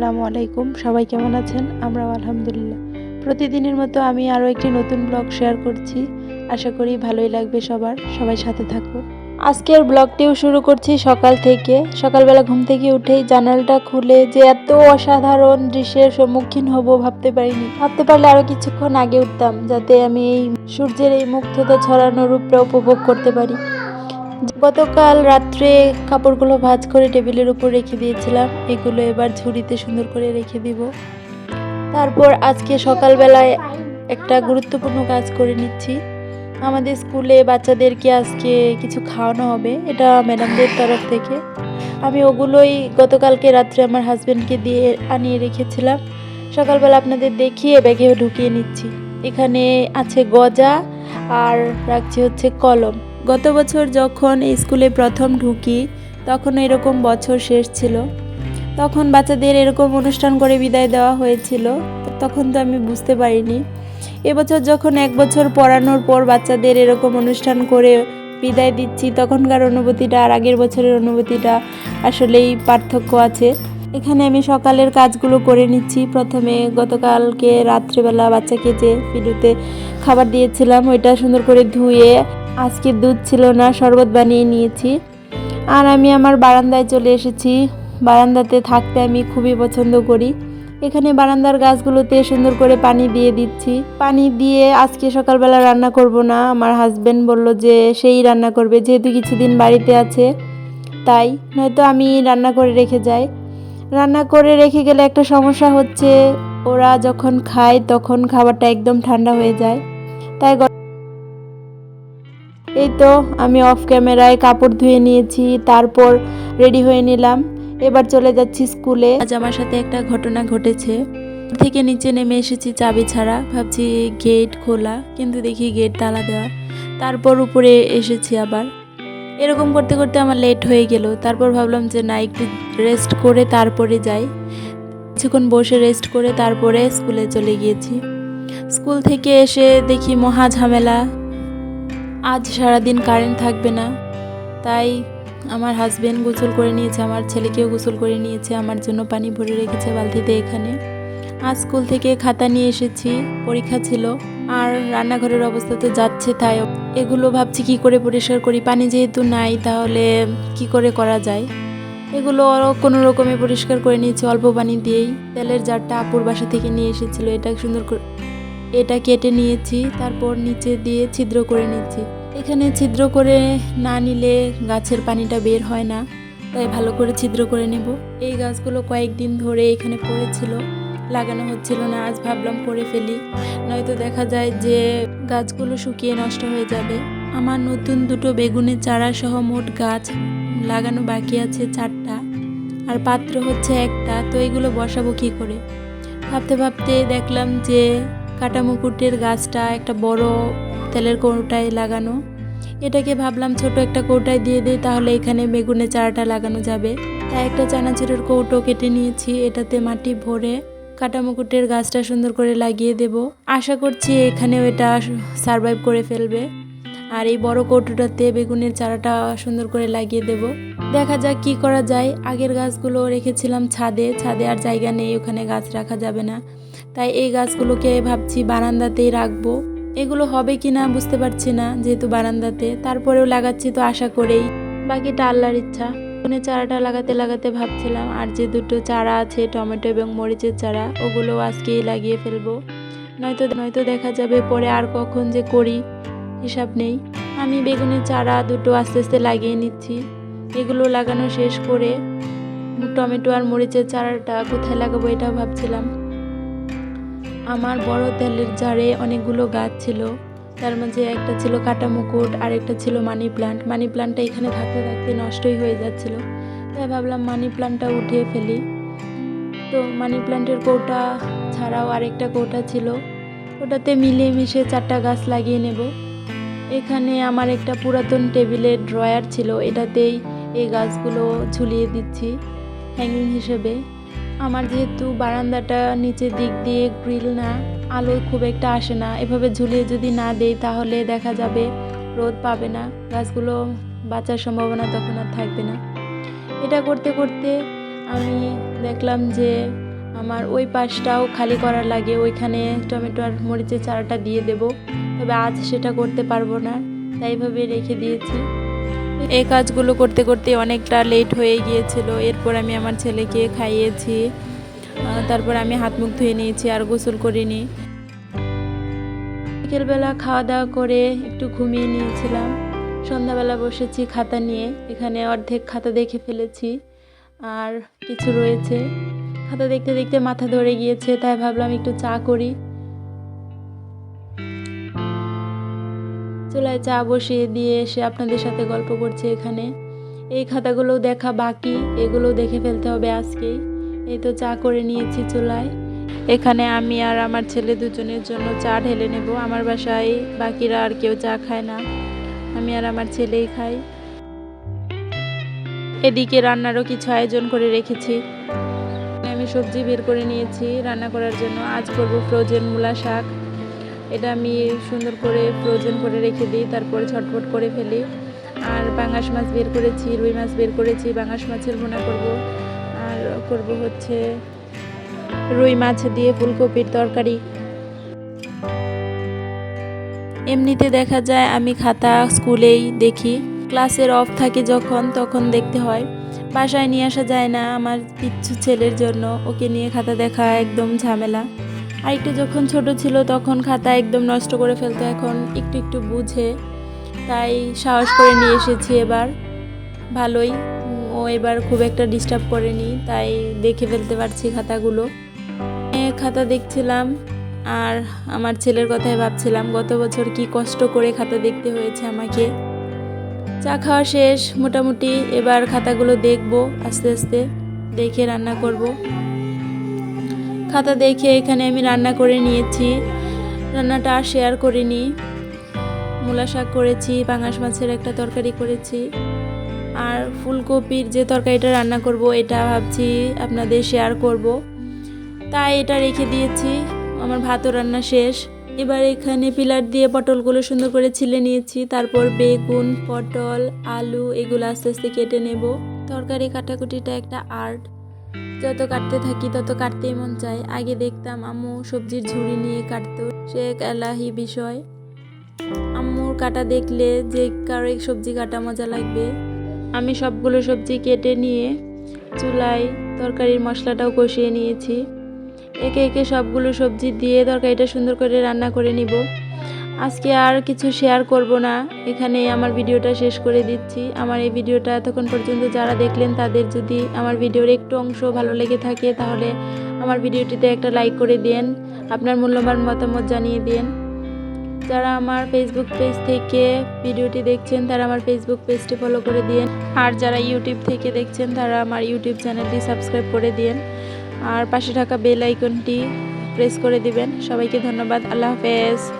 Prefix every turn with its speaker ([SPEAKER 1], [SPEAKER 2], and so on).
[SPEAKER 1] আসসালামু আলাইকুম। সবাই কেমন আছেন? আমরাও আলহামদুলিল্লাহ। প্রতিদিনের মতো আমি আরও একটি নতুন ব্লগ শেয়ার করছি। আশা করি ভালোই লাগবে সবার। সবাই সাথে থাকুন। আজকের ব্লগটিও শুরু করছি সকাল থেকে। সকালবেলা ঘুম থেকে উঠেই জানালটা খুলে যে এত অসাধারণ দৃশ্যের সম্মুখীন হব ভাবতে পারিনি। ভাবতে পারলে আরও কিছুক্ষণ আগে উঠতাম, যাতে আমি এই সূর্যের এই মুগ্ধতা ছড়ানো রূপটা উপভোগ করতে পারি। গতকাল রাত্রে কাপড়গুলো ভাজ করে টেবিলের উপর রেখে দিয়েছিলাম। এগুলো এবার ঝুড়িতে সুন্দর করে রেখে দিব। তারপর আজকে সকালবেলায় একটা গুরুত্বপূর্ণ কাজ করে নিচ্ছি। আমাদের স্কুলে বাচ্চাদেরকে আজকে কিছু খাওয়ানো হবে, এটা ম্যাডামদের তরফ থেকে। আমি ওগুলোই গতকালকে রাত্রে আমার হাজব্যান্ডকে দিয়ে আনিয়ে রেখেছিলাম। সকালবেলা আপনাদের দেখিয়ে ব্যাগে ঢুকিয়ে নিচ্ছি। এখানে আছে গজা আর রাখছি হচ্ছে কলম। গত বছর যখন স্কুলে প্রথম ঢুকি, তখন এরকম বছর শেষ ছিল। তখন বাচ্চাদের এরকম অনুষ্ঠান করে বিদায় দেওয়া হয়েছিল। তখন তো আমি বুঝতে পারিনি। এবছর যখন এক বছর পড়ানোর পর বাচ্চাদের এরকম অনুষ্ঠান করে বিদায় দিচ্ছি, তখনকার অনুভূতিটা আর আগের বছরের অনুভূতিটা আসলেই পার্থক্য আছে। এখানে আমি সকালের কাজগুলো করে নিচ্ছি। প্রথমে গতকালকে রাত্রেবেলা বাচ্চাকে যে পিলুতে খাবার দিয়েছিলাম, ওইটা সুন্দর করে ধুয়ে আজকে দুধ ছিল না, শরবত বানিয়ে নিয়েছি। আর আমি আমার বারান্দায় চলে এসেছি। বারান্দাতে থাকতে আমি খুবই পছন্দ করি। এখানে বারান্দার গাছগুলোতে সুন্দর করে পানি দিয়ে দিচ্ছি। পানি দিয়ে আজকে সকালবেলা রান্না করব না। আমার হাজব্যান্ড বলল যে সেই রান্না করবে, যেহেতু কিছুদিন বাড়িতে আছে, তাই নয়তো আমি রান্না করে রেখে যাই। রান্না করে রেখে গেলে একটা সমস্যা হচ্ছে, ওরা যখন খায় তখন খাবারটা একদম ঠান্ডা হয়ে যায়। তাই এই তো আমি অফ ক্যামেরায় কাপড় ধুয়ে নিয়েছি, তারপর রেডি হয়ে নিলাম। এবার চলে যাচ্ছি স্কুলে আজ আমার সাথে একটা ঘটনা ঘটেছে। থেকে নিচে নেমে এসেছি চাবি ছাড়া। ভাবছি গেট খোলা, কিন্তু দেখি গেট তালা দেওয়া। তারপর উপরে এসেছি আবার। এরকম করতে করতে আমার লেট হয়ে গেল। তারপর ভাবলাম যে না, একটু রেস্ট করে তারপরে যাই। কিছুক্ষণ বসে রেস্ট করে তারপরে স্কুলে চলে গিয়েছি। স্কুল থেকে এসে দেখি মহা ঝামেলা। আজ সারাদিন কারেন্ট থাকবে না। তাই আমার হাজব্যান্ড গোসল করে নিয়েছে, আমার ছেলেকেও গোসল করে নিয়েছে, আমার জন্য পানি ভরে রেখেছে বালতিতে এখানে। আজ স্কুল থেকে খাতা নিয়ে এসেছি, পরীক্ষা ছিল, আর রান্নাঘরের অবস্থা তো যাচ্ছে তাই। এগুলো ভাবছি কি করে পরিষ্কার করি, পানি যেহেতু নাই, তাহলে কি করে করা যায়? এগুলো কোনো রকমে পরিষ্কার করে নিয়েছি, অল্প পানি দিয়েই। তেলের জারটা আপুর বাসা থেকে নিয়ে এসেছিল, এটা সুন্দর করে এটা কেটে নিয়েছি, তারপর নিচে দিয়ে ছিদ্র করে নিচ্ছি। এখানে ছিদ্র করে না নিলে গাছের পানিটা বের হয় না, তাই ভালো করে ছিদ্র করে নেব। এই গাছগুলো কয়েকদিন ধরে এখানে পড়েছিল, লাগানো হচ্ছিল না, আজ ভাবলাম করে ফেলি। নয়তো দেখা যায় যে গাছগুলো শুকিয়ে নষ্ট হয়ে যাবে। আমার নতুন দুটো বেগুনের চারা সহ মোট গাছ লাগানো বাকি আছে চারটা, আর পাত্র হচ্ছে একটা, তো এগুলো বসাবো কী করে? ভাবতে ভাবতে দেখলাম যে কাটা মুকুটের গাছটা, একটা বড় তেলের কৌটায় লাগানো। এটাকে ভাবলাম ছোট একটা কৌটায় দিয়ে দিই, তাহলে এখানে বেগুনের চারাটা লাগানো যাবে। তাই একটা চানাচুরের কৌটো কেটে নিয়েছি, এটাতে মাটি ভরে কাটা মুকুটের গাছটা সুন্দর করে লাগিয়ে দেব। আশা করছি এখানেও এটা সারভাইভ করে ফেলবে। আর এই বড় কৌটোটাতে বেগুনের চারাটা সুন্দর করে লাগিয়ে দেব। দেখা যাক কি করা যায়। আগের গাছগুলো রেখেছিলাম ছাদে। ছাদে আর জায়গা নেই, ওখানে গাছ রাখা যাবে না। তাই এই গাছগুলোকে ভাবছি বারান্দাতেই রাখব। এগুলো হবে কি না বুঝতে পারছি না, যেহেতু বারান্দাতে। তারপরেও লাগাচ্ছি তো আশা করেই। বাকিটা আল্লাহর ইচ্ছা। মানে চারাটা লাগাতে লাগাতে ভাবছিলাম, আর যে দুটো চারা আছে, টমেটো এবং মরিচের চারা ওগুলো আজকেই লাগিয়ে ফেলব। নয়তো নয়তো দেখা যাবে পরে আর কখন যে করি, হিসাব নেই। আমি বেগুনের চারা দুটো আস্তে আস্তে লাগিয়ে নিচ্ছি। এগুলো লাগানো শেষ করে টমেটো আর মরিচের চারাটা কোথায় লাগাবো এটাও ভাবছিলাম। আমার বড় তেলের জারে অনেকগুলো গাছ ছিল। তার মাঝে একটা ছিল কাটা মুকুট আর একটা ছিল মানি প্লান্ট। মানি প্লান্টটা এখানে থাকতে থাকতে নষ্টই হয়ে যাচ্ছিল। তাই ভাবলাম মানি প্লান্টটা উঠিয়ে ফেলি। তো মানি প্লান্টের কৌটা ছাড়াও আরেকটা কৌটা ছিল। ওটাতে মিলিয়ে মিশে চারটা গাছ লাগিয়ে নেব। এখানে আমার একটা পুরাতন টেবিলের ড্রয়ার ছিল। এটাতেই এই গাছগুলো ঝুলিয়ে দিচ্ছি হ্যাঙ্গিং হিসেবে। আমার যেহেতু বারান্দাটা নিচের দিক দিয়ে গ্রিল না, আলো খুব একটা আসে না। এভাবে ঝুলিয়ে যদি না দেই তাহলে দেখা যাবে রোদ পাবে না। গাছগুলো বাঁচার সম্ভাবনা তখন আর থাকবে না। এটা করতে করতে আমি দেখলাম যে আমার ওই পাশটাও খালি করার লাগে, ওইখানে টমেটো আর মরিচের চারাটা দিয়ে দেব। তবে আজ সেটা করতে পারব না তাইভাবে রেখে দিয়েছি। এই কাজগুলো করতে করতে অনেকটা লেট হয়ে গিয়েছিল। এরপর আমি আমার ছেলেকে খাইয়েছি। তারপর আমি হাত মুখ ধুয়ে নিয়েছি আর গোসল করিনি। বিকেলবেলা খাওয়া দাওয়া করে একটু ঘুমিয়ে নিয়েছিলাম। সন্ধ্যাবেলা বসেছি খাতা নিয়ে। এখানে অর্ধেক খাতা দেখে ফেলেছি। আর কিছু রয়েছে। খাতা দেখতে দেখতে মাথা ধরে গিয়েছে, তাই ভাবলাম একটু চা করি। চুলায় চা বসিয়ে দিয়ে এসে আপনাদের সাথে গল্প করছি এখানে। এই খাতাগুলো দেখা বাকি এগুলো দেখে ফেলতে হবে আজকেই। এই তো চা করে নিয়েছি চুলায়। এখানে আমি আর আমার ছেলে দুজনের জন্য চা ঢেলে নেব। আমার বাসায় বাকিরা আর কেউ চা খায় না। আমি আর আমার ছেলেই খাই। এদিকে রান্নারও কিছু আয়োজন করে রেখেছি। আমি সবজি বের করে নিয়েছি রান্না করার জন্য। আজ করব ফ্রোজেন মূলা শাক। এটা আমি সুন্দর করে ফ্রোজেন করে রেখে দিই, তারপরে ছটফট করে ফেলি। আর বাঙাশ মাছ বের করেছি, রুই মাছ বের করেছি বাঙাশ মাছের ভুনা করব। আর করব হচ্ছে রুই মাছ দিয়ে ফুলকপির তরকারি। এমনিতে দেখা যায় আমি খাতা স্কুলেই দেখি। ক্লাসের অফ থাকে যখন, তখন দেখতে হয়। বাসায় নিয়ে আসা যায় না আমার পিচ্ছু ছেলের জন্য, ওকে নিয়ে খাতা দেখা একদম ঝামেলা। আর একটু যখন ছোট ছিল তখন খাতা একদম নষ্ট করে ফেলতো, এখন একটু একটু বুঝে। তাই সাহস করে নিয়ে এসেছি এবার। ভালোই। ও এবার খুব একটা ডিস্টার্ব করেনি, তাই দেখে ফেলতে পারছি খাতাগুলো। খাতা দেখছিলাম, আর আমার ছেলের কথাই ভাবছিলাম, গত বছর কি কষ্ট করে খাতা দেখতে হয়েছে আমাকে। চা খাওয়া শেষ, মোটামুটি এবার খাতাগুলো দেখব, আস্তে আস্তে দেখে রান্না করব। খাতা দেখে এখানে আমি রান্না করে নিয়েছি। রান্নাটা আর শেয়ার করিনি মূলা শাক করেছি, পাঙাশ মাছের একটা তরকারি করেছি। আর ফুলকপির যে তরকারিটা রান্না করব, এটা ভাবছি আপনাদের শেয়ার করব। তাই এটা রেখে দিয়েছি। আমার ভাতও রান্না শেষ। এবার এখানে পিলার দিয়ে পটলগুলো সুন্দর করে ছিলে নিয়েছি। তারপর বেগুন, পটল, আলু, এগুলো আস্তে আস্তে কেটে নেব। তরকারি কাটাকুটিটা একটা আর্ট যত কাটতে থাকি, তত কাটতেই মন চায়। আগে দেখতাম আম্মু সবজির ঝুড়ি নিয়ে কাটতো, সে এক এলাহি বিষয়। আম্মুর কাটা দেখলে যে কারও সবজি কাটা মজা লাগবে। আমি সবগুলো সবজি কেটে নিয়ে চুলায় তরকারির মশলাটাও কষিয়ে নিয়েছি। একে একে সবগুলো সবজি দিয়ে তরকারিটা সুন্দর করে রান্না করে নিব। আজকে আর কিছু শেয়ার করব না। এখানেই আমার ভিডিওটা শেষ করে দিচ্ছি। আমার এই ভিডিওটা এতক্ষণ পর্যন্ত যারা দেখলেন, তাদের যদি আমার ভিডিওর একটু অংশ ভালো লেগে থাকে, তাহলে আমার ভিডিওটিতে একটা লাইক করে দিন আপনার মূল্যবান মতামত জানিয়ে দিন যারা আমার ফেসবুক পেজ থেকে ভিডিওটি দেখছেন, তারা আমার ফেসবুক পেজটি ফলো করে দিন আর যারা ইউটিউব থেকে দেখছেন, তারা আমার ইউটিউব চ্যানেলটি সাবস্ক্রাইব করে দিন আর পাশে থাকা বেল আইকনটি প্রেস করে দিবেন। সবাইকে ধন্যবাদ। আল্লাহ হাফেজ।